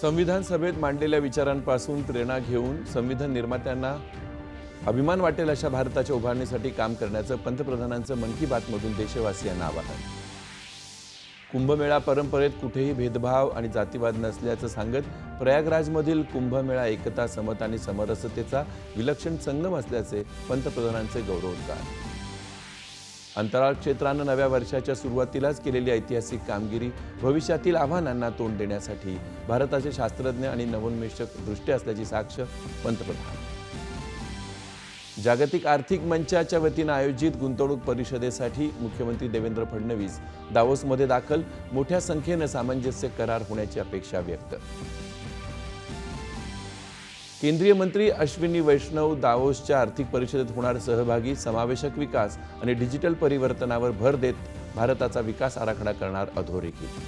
संविधान सभेत मांडलेल्या विचारांपासून प्रेरणा घेऊन संविधान निर्मात्यांना अभिमान वाटेल अशा भारताच्या उभारणीसाठी काम करण्याचं पंतप्रधानांचं मन की बातमधून देशवासियांना आवाहन. कुंभमेळा परंपरेत कुठेही भेदभाव आणि जातीवाद नसल्याचं सांगत प्रयागराजमधील कुंभमेळा एकता समता आणि समरसतेचा विलक्षण संगम असल्याचे पंतप्रधानांचे गौरवोद्गार. अंतराळ क्षेत्रानं नव्या वर्षाच्या सुरुवातीलाच केलेली ऐतिहासिक कामगिरी भविष्यातील आव्हानांना तोंड देण्यासाठी भारताचे शास्त्रज्ञ आणि नवोन्मेषक दृष्टी असल्याची साक्ष पंतप्रधान. जागतिक आर्थिक मंचाच्या वतीनं आयोजित गुंतवणूक परिषदेसाठी मुख्यमंत्री देवेंद्र फडणवीस दावोसमध्ये दाखल मोठ्या संख्येनं सामंजस्य करार होण्याची अपेक्षा व्यक्त. केंद्रीय मंत्री अश्विनी वैष्णव दावोसच्या आर्थिक परिषदेत होणार सहभागी समावेशक विकास आणि डिजिटल परिवर्तनावर भर देत भारताचा विकास आराखडा करणार अधोरेखित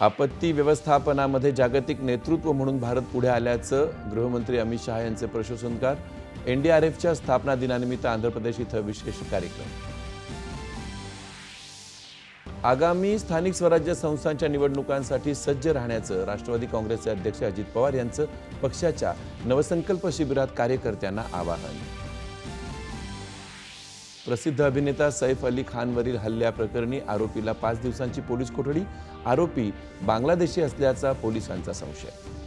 आपत्ती व्यवस्थापनामध्ये जागतिक नेतृत्व म्हणून भारत पुढे आल्याचं गृहमंत्री अमित शहा यांचे प्रशंसनकार एनडीआरएफच्या स्थापना दिनानिमित्त आंध्र प्रदेश इथं विशेष कार्यक्रम. आगामी स्थानिक स्वराज्य संस्थांच्या निवडणुकांसाठी सज्ज राहण्याचं राष्ट्रवादी काँग्रेसचे अध्यक्ष अजित पवार यांचं पक्षाच्या नवसंकल्प शिबिरात कार्यकर्त्यांना आवाहन. प्रसिद्ध अभिनेता सैफ अली खानवरील हल्ल्याप्रकरणी आरोपीला पाच दिवसांची पोलीस कोठडी आरोपी बांगलादेशी असल्याचा पोलिसांचा संशय.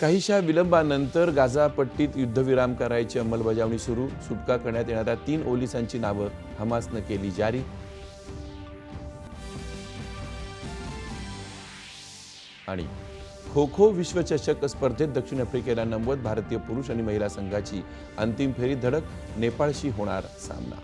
काहीशा विलंबानंतर गाझापट्टीत युद्धविराम करायची अंमलबजावणी सुरू. सुटका करण्यात येणाऱ्या तीन ओलिसांची नावं हमासनं केली जारी. आणि खो खो विश्वचषक स्पर्धेत दक्षिण आफ्रिकेला नमवत भारतीय पुरुष आणि महिला संघाची अंतिम फेरी धडक नेपाळशी होणार सामना.